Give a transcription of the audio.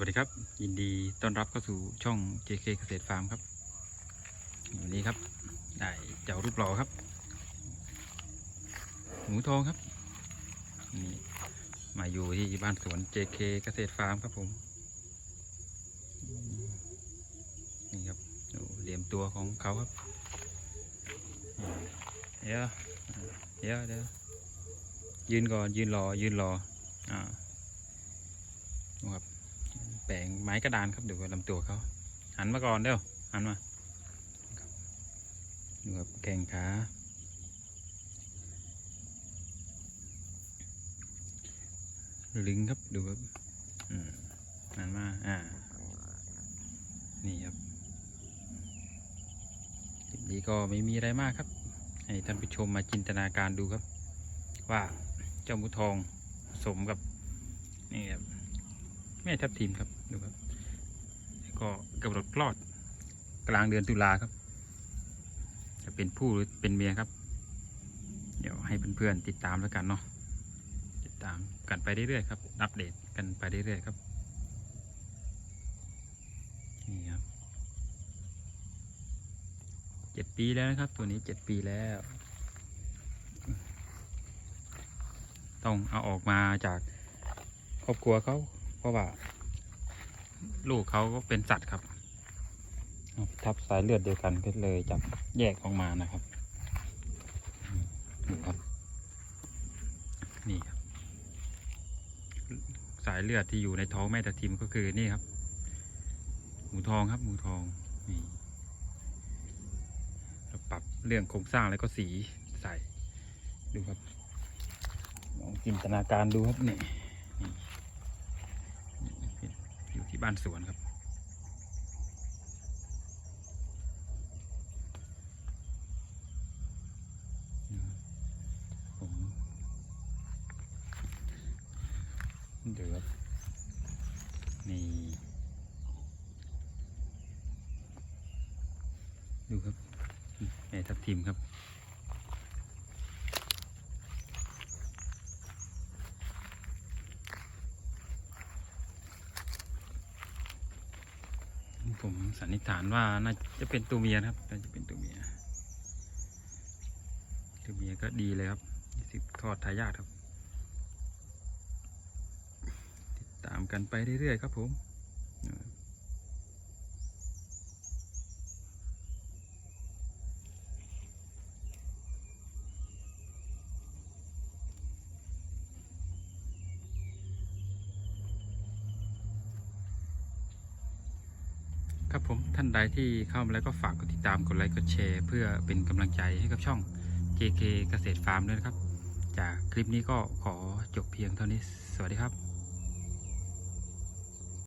วัสดีครับ ยินดีต้อนรับเข้าสู่ช่อง JK เกษตรฟาร์มครับวันนี้ครับ ได้เจ้ารูปหล่อครับ หมูทองครับนี่มาอยู่ที่บ้านสวน JK เกษตรฟาร์มครับผมนี่ครับดูเหลี่ยมตัวของเขาครับเดี๋ยวเดี๋ยวเดี๋ยวยืนก่อนยืนรอยืนรออ่าดูครับ แปลงไม้กระดานครับดูลำตัวเขาหันมาก่อนเร็วหันมาดูครับแข้งขาลึงครับดูครับอืมหันมาอ่านี่ครับคลิปนี้ก็ไม่มีอะไรมากครับ ให้ท่านผู้ชมมาจินตนาการดูครับ ว่าเจ้ามูทองสมกับนี่ครับ ม่ทับทิมครับดูครับก็กำหนดคลอดกลางเดือนตุลาครับ จะเป็นผู้หรือเป็นเมียครับ เดี๋ยวให้เพื่อนๆติดตามแล้วกันเนาะติดตามกันไปเรื่อยๆครับ อัปเดตกันไปเรื่อยๆครับนี่ครับเจ็ดปีแล้วนะครับ ตัวนี้เจ็ดปีแล้ว ต้องเอาออกมาจากครอบครัวเขา ราะว่า ลูกเขาก็เป็นสัตว์ครับ ทับสายเลือดเดียวกันก็เลยจับแยกออกมานะครับดูครับ นี่ครับ สายเลือดที่อยู่ในท้องแม่ตะทิมก็คือนี่ครับ หมูทองครับ หมูทองนี่เราปรับเรื่องโครงสร้างแล้วก็สีใส่ดูครับลองจินตนาการดูครับนี่ อยู่ ที่บ้านสวนครับ ผมเดี๋ยวครับนี่ดูครับแม่ทับทิมครับ ผมสันนิษฐานว่าน่าจะเป็นตัวเมียนะครับ น่าจะเป็นตัวเมีย ตัวเมียก็ดีเลยครับสิบทอดทายาทครับ ติดตามกันไปเรื่อยๆครับผม ครับผมท่านใดที่เข้ามาแล้วก็ฝากกดติดตามกดไลค์กดแชร์ เพื่อเป็นกำลังใจให้กับช่อง JK เกษตรฟาร์มด้วยนะครับ จากคลิปนี้ก็ขอจบเพียงเท่านี้สวัสดีครับ